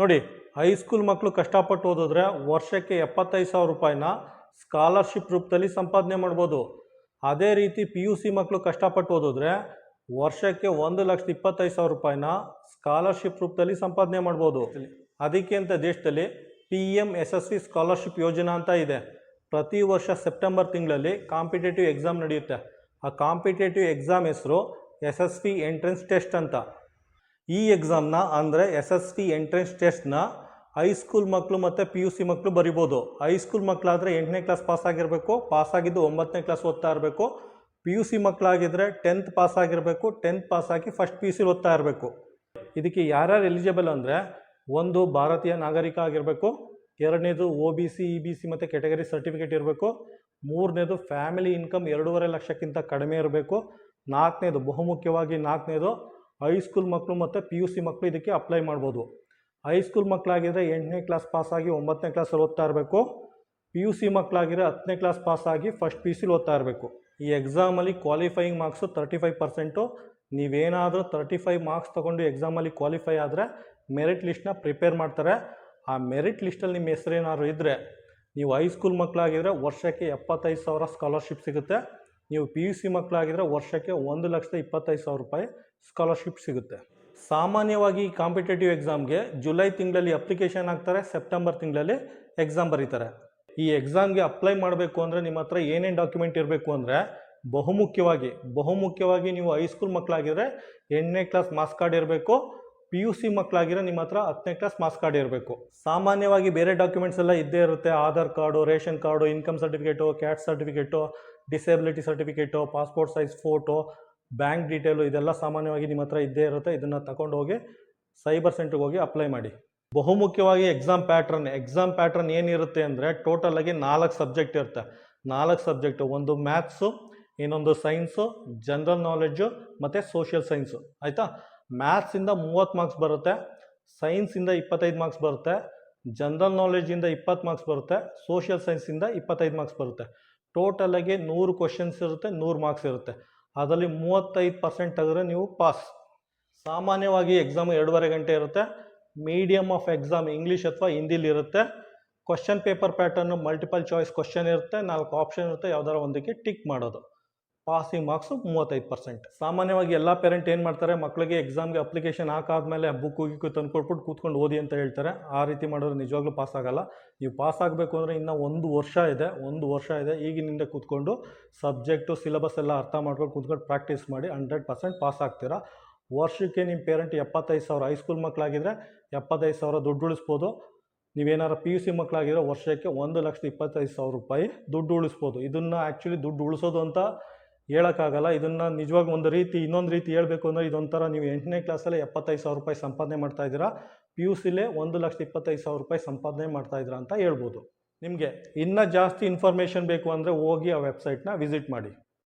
ನೋಡಿ ಹೈಸ್ಕೂಲ್ ಮಕ್ಕಳು ಕಷ್ಟಪಟ್ಟು ಓದಿದ್ರೆ ವರ್ಷಕ್ಕೆ ಎಪ್ಪತ್ತೈದು ಸಾವಿರ ರೂಪಾಯಿನ ಸ್ಕಾಲರ್ಶಿಪ್ ರೂಪದಲ್ಲಿ ಸಂಪಾದನೆ ಮಾಡ್ಬೋದು. ಅದೇ ರೀತಿ ಪಿ ಯು ಸಿ ಮಕ್ಕಳು ಕಷ್ಟಪಟ್ಟು ಓದಿದ್ರೆ ವರ್ಷಕ್ಕೆ ಒಂದು ಲಕ್ಷದ ಇಪ್ಪತ್ತೈದು ಸಾವಿರ ರೂಪಾಯಿನ ಸ್ಕಾಲರ್ಶಿಪ್ ರೂಪದಲ್ಲಿ ಸಂಪಾದನೆ ಮಾಡ್ಬೋದು. ಅದಕ್ಕೆ ಅಂತ ದೇಶದಲ್ಲಿ P M S S C scholarship ಯೋಜನಾ ಅಂತ ಇದೆ. ಪ್ರತಿ ವರ್ಷ ಸೆಪ್ಟೆಂಬರ್ ತಿಂಗಳಲ್ಲಿ ಕಾಂಪಿಟೇಟಿವ್ ಎಕ್ಸಾಮ್ ನಡೆಯುತ್ತೆ. ಆ ಕಾಂಪಿಟೇಟಿವ್ ಎಕ್ಸಾಮ್ ಹೆಸರು S S C entrance test ಅಂತ. ಈ ಎಕ್ಸಾಮ್ನ ಅಂದರೆ ಎಸ್ ಎಸ್ ಸಿ ಎಂಟ್ರೆನ್ಸ್ ಟೆಸ್ಟ್ನ ಹೈಸ್ಕೂಲ್ ಮಕ್ಕಳು ಮತ್ತು ಪಿ ಯು ಸಿ ಮಕ್ಕಳು ಬರಿಬೋದು. ಹೈಸ್ಕೂಲ್ ಮಕ್ಕಳಾದರೆ ಎಂಟನೇ ಕ್ಲಾಸ್ ಪಾಸ್ ಆಗಿರಬೇಕು ಪಾಸ್ ಆಗಿದ್ದು ಒಂಬತ್ತನೇ ಕ್ಲಾಸ್ ಓದ್ತಾ ಇರಬೇಕು. ಪಿ ಯು ಸಿ ಮಕ್ಕಳಾಗಿದ್ದರೆ ಟೆಂತ್ ಪಾಸ್ ಆಗಿರಬೇಕು ಟೆಂತ್ ಪಾಸ್ ಆಗಿ ಫಸ್ಟ್ ಪಿ ಯು ಸಿ ಓದ್ತಾ ಇರಬೇಕು. ಇದಕ್ಕೆ ಯಾರ್ಯಾರು ಎಲಿಜಿಬಲ್ ಅಂದರೆ ಒಂದು ಭಾರತೀಯ ನಾಗರಿಕ ಆಗಿರಬೇಕು, ಎರಡನೇದು O B C E B C ಮತ್ತು ಕೆಟಗರಿ ಸರ್ಟಿಫಿಕೇಟ್ ಇರಬೇಕು, ಮೂರನೇದು ಫ್ಯಾಮಿಲಿ ಇನ್ಕಮ್ ಎರಡೂವರೆ ಲಕ್ಷಕ್ಕಿಂತ ಕಡಿಮೆ ಇರಬೇಕು, ನಾಲ್ಕನೇದು ಬಹುಮುಖ್ಯವಾಗಿ ನಾಲ್ಕನೇದು ಹೈಸ್ಕೂಲ್ ಮಕ್ಕಳು ಮತ್ತು ಪಿ ಯು ಸಿ ಮಕ್ಕಳು ಇದಕ್ಕೆ ಅಪ್ಲೈ ಮಾಡ್ಬೋದು. ಹೈಸ್ಕೂಲ್ ಮಕ್ಕಳಾಗಿದ್ದರೆ ಎಂಟನೇ ಕ್ಲಾಸ್ ಪಾಸಾಗಿ ಒಂಬತ್ತನೇ ಕ್ಲಾಸಲ್ಲಿ ಓದ್ತಾ ಇರಬೇಕು. ಪಿ ಯು ಸಿ ಮಕ್ಕಳಾಗಿದ್ರೆ ಹತ್ತನೇ ಕ್ಲಾಸ್ ಪಾಸಾಗಿ ಫಸ್ಟ್ ಪಿ ಯು ಸಿಲಿ ಓದ್ತಾ ಇರಬೇಕು. ಈ ಎಕ್ಸಾಮಲ್ಲಿ qualifying marks thirty five percent ನೀವೇನಾದರೂ ತರ್ಟಿ ಫೈವ್ ಮಾರ್ಕ್ಸ್ ತೊಗೊಂಡು ಎಕ್ಸಾಮಲ್ಲಿ ಕ್ವಾಲಿಫೈ ಆದರೆ ಮೆರಿಟ್ ಲಿಸ್ಟ್ನ ಪ್ರಿಪೇರ್ ಮಾಡ್ತಾರೆ. ಆ ಮೆರಿಟ್ ಲಿಸ್ಟಲ್ಲಿ ನಿಮ್ಮ ಹೆಸರೇನಾದ್ರು ಇದ್ದರೆ ನೀವು ಹೈಸ್ಕೂಲ್ ಮಕ್ಕಳಾಗಿದ್ದರೆ ವರ್ಷಕ್ಕೆ ಎಪ್ಪತ್ತೈದು ಸಾವಿರ ಸ್ಕಾಲರ್ಶಿಪ್ ಸಿಗುತ್ತೆ. ನೀವು ಪಿ ಯು ಸಿ ಮಕ್ಕಳಾಗಿದ್ದರೆ ವರ್ಷಕ್ಕೆ ಒಂದು ಲಕ್ಷದ ಇಪ್ಪತ್ತೈದು ಸಾವಿರ ರೂಪಾಯಿ ಸ್ಕಾಲರ್ಶಿಪ್ ಸಿಗುತ್ತೆ. ಸಾಮಾನ್ಯವಾಗಿ ಈ ಕಾಂಪಿಟೇಟಿವ್ ಎಕ್ಸಾಮ್ಗೆ ಜುಲೈ ತಿಂಗಳಲ್ಲಿ ಅಪ್ಲಿಕೇಶನ್ ಹಾಕ್ತಾರೆ ಸೆಪ್ಟೆಂಬರ್ ತಿಂಗಳಲ್ಲಿ ಎಕ್ಸಾಮ್ ಬರೀತಾರೆ. ಈ ಎಕ್ಸಾಮ್ಗೆ ಅಪ್ಲೈ ಮಾಡಬೇಕು ಅಂದರೆ ನಿಮ್ಮ ಹತ್ರ ಏನೇನು ಡಾಕ್ಯುಮೆಂಟ್ ಇರಬೇಕು ಅಂದರೆ ಬಹುಮುಖ್ಯವಾಗಿ ಬಹುಮುಖ್ಯವಾಗಿ ನೀವು ಹೈಸ್ಕೂಲ್ ಮಕ್ಕಳಾಗಿದ್ದರೆ ಎಂಟನೇ ಕ್ಲಾಸ್ ಮಾರ್ಕ್ಸ್ ಕಾರ್ಡ್ ಇರಬೇಕು ಪಿ ಯು ಸಿ ಮಕ್ಕಳಾಗಿರೋ ನಿಮ್ಮ ಹತ್ರ ಹತ್ತನೇ ಕ್ಲಾಸ್ ಮಾರ್ಕ್ಸ್ ಕಾರ್ಡ್ ಇರಬೇಕು. ಸಾಮಾನ್ಯವಾಗಿ ಬೇರೆ ಡಾಕ್ಯುಮೆಂಟ್ಸ್ ಎಲ್ಲ ಇದ್ದೇ ಇರುತ್ತೆ. Aadhaar card ration card income certificate caste certificate disability certificate passport size photo bank detail ಇದೆಲ್ಲ ಸಾಮಾನ್ಯವಾಗಿ ನಿಮ್ಮ ಹತ್ರ ಇದ್ದೇ ಇರುತ್ತೆ. ಇದನ್ನು ತಗೊಂಡು ಹೋಗಿ ಸೈಬರ್ ಸೆಂಟ್ರಿಗೆ ಹೋಗಿ ಅಪ್ಲೈ ಮಾಡಿ. ಬಹುಮುಖ್ಯವಾಗಿ ಎಕ್ಸಾಮ್ ಪ್ಯಾಟ್ರನ್ ಎಕ್ಸಾಮ್ ಪ್ಯಾಟ್ರನ್ ಏನಿರುತ್ತೆ ಅಂದರೆ ಆಗಿ ನಾಲ್ಕು ಸಬ್ಜೆಕ್ಟ್ ಇರುತ್ತೆ. ನಾಲ್ಕು ಸಬ್ಜೆಕ್ಟು ಒಂದು ಮ್ಯಾಥ್ಸು ಇನ್ನೊಂದು ಸೈನ್ಸು ಜನರಲ್ ನಾಲೆಡ್ಜು ಮತ್ತು ಸೋಷಿಯಲ್ ಸೈನ್ಸು ಆಯಿತಾ? ಮ್ಯಾಥ್ಸಿಂದ ಮೂವತ್ತು ಮಾರ್ಕ್ಸ್ ಬರುತ್ತೆ ಸೈನ್ಸಿಂದ ಇಪ್ಪತ್ತೈದು ಮಾರ್ಕ್ಸ್ ಬರುತ್ತೆ ಜನರಲ್ ನಾಲೆಜಿಂದ ಇಪ್ಪತ್ತು ಮಾರ್ಕ್ಸ್ ಬರುತ್ತೆ ಸೋಷಿಯಲ್ ಸೈನ್ಸಿಂದ ಇಪ್ಪತ್ತೈದು ಮಾರ್ಕ್ಸ್ ಬರುತ್ತೆ. ಟೋಟಲಾಗಿ ನೂರು ಕ್ವಶನ್ಸ್ ಇರುತ್ತೆ, ನೂರು ಮಾರ್ಕ್ಸ್ ಇರುತ್ತೆ. ಅದರಲ್ಲಿ ಮೂವತ್ತೈದು ಪರ್ಸೆಂಟ್ ತೆಗೆದ್ರೆ ನೀವು ಪಾಸ್ ಸಾಮಾನ್ಯವಾಗಿ ಎಕ್ಸಾಮ್ ಎರಡೂವರೆ ಗಂಟೆ ಇರುತ್ತೆ ಮೀಡಿಯಮ್ ಆಫ್ ಎಕ್ಸಾಮ್ ಇಂಗ್ಲೀಷ್ ಅಥವಾ ಹಿಂದಿಲಿ ಇರುತ್ತೆ. Question paper pattern multiple choice question ಇರುತ್ತೆ, ನಾಲ್ಕು ಆಪ್ಷನ್ ಇರುತ್ತೆ, ಯಾವ್ದಾರ ಒಂದಕ್ಕೆ ಟಿಕ್ ಮಾಡೋದು. ಪಾಸಿಂಗ್ ಮಾರ್ಕ್ಸು ಮೂವತ್ತೈದು ಪರ್ಸೆಂಟ್ ಸಾಮಾನ್ಯವಾಗಿ ಎಲ್ಲ ಪೇರೆಂಟ್ ಏನು ಮಾಡ್ತಾರೆ ಮಕ್ಕಳಿಗೆ ಎಕ್ಸಾಮ್ಗೆ ಅಪ್ಲಿಕೇಶನ್ ಹಾಕಾದ್ಮೇಲೆ ಬುಕ್ ಹೋಗಿ ತಂದು ಕೊಟ್ಬಿಟ್ಟು ಕೂತ್ಕೊಂಡು ಓದಿ ಅಂತ ಹೇಳ್ತಾರೆ. ಆ ರೀತಿ ಮಾಡಿದ್ರೆ ನಿಜವಾಗ್ಲೂ ಪಾಸ್ ಆಗಲ್ಲ. ನೀವು ಪಾಸ್ ಆಗಬೇಕು ಅಂದರೆ ಇನ್ನೂ ಒಂದು ವರ್ಷ ಇದೆ, ಒಂದು ವರ್ಷ ಇದೆ ಈಗಿನಿಂದ ಕೂತ್ಕೊಂಡು ಸಬ್ಜೆಕ್ಟು ಸಿಲೆಬಸ್ ಎಲ್ಲ ಅರ್ಥ ಮಾಡ್ಕೊಂಡು ಕೂತ್ಕೊಂಡು ಪ್ರಾಕ್ಟೀಸ್ ಮಾಡಿ ಹಂಡ್ರೆಡ್ ಪರ್ಸೆಂಟ್ ಪಾಸ್ ಆಗ್ತೀರಾ? ವರ್ಷಕ್ಕೆ ನಿಮ್ಮ ಪೇರೆಂಟ್ ಎಪ್ಪತ್ತೈದು ಸಾವಿರ ಹೈಸ್ಕೂಲ್ ಮಕ್ಕಳಾಗಿದ್ದರೆ ಎಪ್ಪತ್ತೈದು ಸಾವಿರ ದುಡ್ಡು ಉಳಿಸ್ಬೋದು. ನೀವೇನಾರ ಪಿ ಯು ಸಿ ಮಕ್ಕಳಾಗಿರೋ ವರ್ಷಕ್ಕೆ ಒಂದು ಲಕ್ಷದ ಇಪ್ಪತ್ತೈದು ಸಾವಿರ ರೂಪಾಯಿ ದುಡ್ಡು ಉಳಿಸ್ಬೋದು. ಇದನ್ನು ಆ್ಯಕ್ಚುಲಿ ದುಡ್ಡು ಉಳಿಸೋದು ಅಂತ ಹೇಳೋಕ್ಕಾಗಲ್ಲ. ಇದನ್ನು ನಿಜವಾಗ ಒಂದು ರೀತಿ ಇನ್ನೊಂದು ರೀತಿ ಹೇಳಬೇಕು ಅಂದರೆ ಇದೊಂಥರ ನೀವು ಎಂಟನೇ ಕ್ಲಾಸಲ್ಲೇ ಎಪ್ಪತ್ತೈದು ಸಾವಿರ ರೂಪಾಯಿ ಸಂಪಾದನೆ ಮಾಡ್ತಾ ಇದ್ದೀರಾ. ಪಿ ಯು ಸಿಲೇ ಒಂದು ಲಕ್ಷದ ಇಪ್ಪತ್ತೈದು ಸಾವಿರ ರೂಪಾಯಿ ಸಂಪಾದನೆ ಮಾಡ್ತಾ ಇದ್ದೀರಾ ಅಂತ ಹೇಳ್ಬೋದು. ನಿಮಗೆ ಇನ್ನೂ ಜಾಸ್ತಿ ಇನ್ಫಾರ್ಮೇಷನ್ ಬೇಕು ಅಂದರೆ ಹೋಗಿ ಆ ವೆಬ್ಸೈಟ್ನ ವಿಸಿಟ್ ಮಾಡಿ.